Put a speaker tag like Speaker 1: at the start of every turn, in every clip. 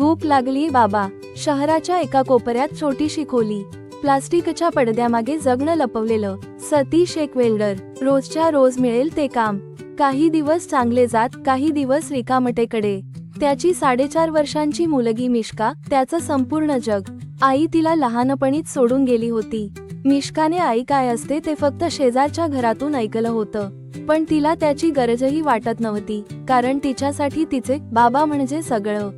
Speaker 1: भूक लागली बाबा. शहराच्या एका कोपऱ्यात छोटीशी खोली. प्लास्टिकच्या पडद्यामागे जगणं लपवलेलं सतीश एक वेल्डर. रोजच्या रोज मिळेल ते काम. काही दिवस चांगले जात काही दिवस रिकामटेकडे. त्याची साडेचार वर्षांची मुलगी मिश्का त्याचं संपूर्ण जग. आई तिला लहानपणीच सोडून गेली होती. मिश्काने आई काय असते ते फक्त शेजारच्या घरातून ऐकलं होतं. पण तिला त्याची गरजही वाटत नव्हती कारण तिच्यासाठी तिचे बाबा म्हणजे सगळं.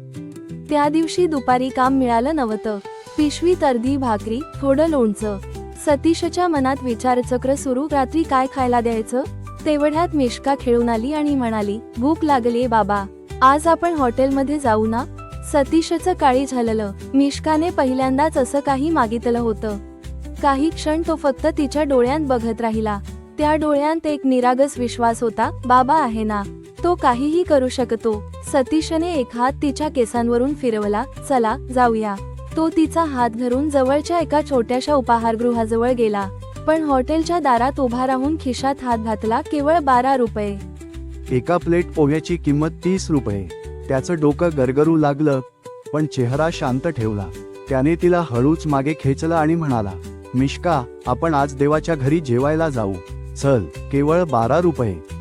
Speaker 1: त्या दिवशी दुपारी काम मिळालं नव्हतं. पिशवीत अर्धी भाकरी थोडं लोणचं. सतीशच्या मनात विचारचक्र सुरू. रात्री काय खायला द्यायचं? तेवढ्यात मिश्का खेळून आली आणि म्हणाली भूक लागली बाबा. आज आपण हॉटेलमध्ये जाऊ ना? सतीशचं काळी झालेलं. मिश्काने पहिल्यांदाच असं काही मागितलं होतं. काही क्षण तो फक्त तिच्या डोळ्यांत बघत राहिला. त्या डोळ्यांत एक निरागस विश्वास होता बाबा आहे ना. तो काहीही करू शकतो. सतीशने एक हात तिच्या केसांवरून फिरवला चला जाऊया. तो तिचा हात धरून जवळच्या एका छोट्याशा उपाहारगृहाजवळ गेला. पण हॉटेलच्या दारात उभा राहून खिशात हात घातला केवळ बारा रुपये.
Speaker 2: एका प्लेट पोह्याची किंमत तीस रुपये. त्याचं डोकं गरगरू लागलं पण चेहरा शांत ठेवला. त्याने तिला हळूच मागे खेचलं आणि म्हणाला मिश्का आपण आज देवाच्या घरी जेवायला जाऊ. चल केवळ बारा रुपये.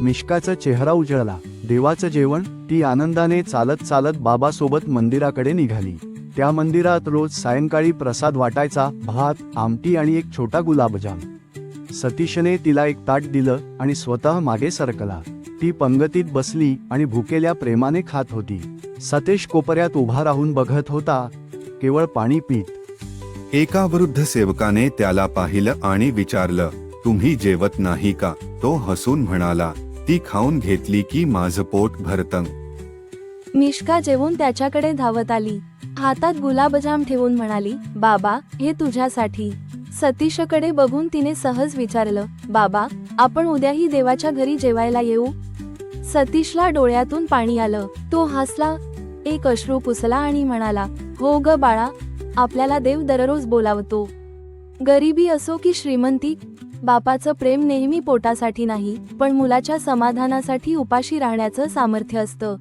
Speaker 2: मिश्काचा चेहरा उजळला. देवाचं जेवण ती आनंदाने चालत चालत बाबासोबत मंदिराकडे निघाली. त्या मंदिरात रोज सायंकाळी प्रसाद वाटायचा भात आमटी आणि एक छोटा गुलाबजाम. सतीशने तिला एक ताट दिलं आणि स्वतः मागे सरकला. ती पंगतीत बसली आणि भुकेल्या प्रेमाने खात होती. सतीश कोपऱ्यात उभा राहून बघत होता केवळ पाणी पीत.
Speaker 3: एका वृद्ध सेवकाने त्याला पाहिलं आणि विचारलं तुम्ही जेवत नाही का? तो हसून म्हणाला ती खाऊन घेतली की माझं पोट भरतं.
Speaker 1: मिश्का जेवून त्याच्याकडे धावत आली. हातात गुलाबजाम ठेवून म्हणाली बाबा हे तुझ्यासाठी. सतीशकडे बघून तिने सहज विचारलं बाबा आपण उद्याही देवाच्या घरी जेवायला येऊ? सतीशला डोळ्यातून पाणी आलं. तो हसला. एक अश्रू पुसला आणि म्हणाला हो ग बाळा आपल्याला देव दररोज बोलावतो. गरिबी असो की श्रीमंती बापाचं प्रेम नेहमी पोटासाठी नाही पण मुलाच्या समाधानासाठी उपाशी राहण्याचं सामर्थ्य असतं.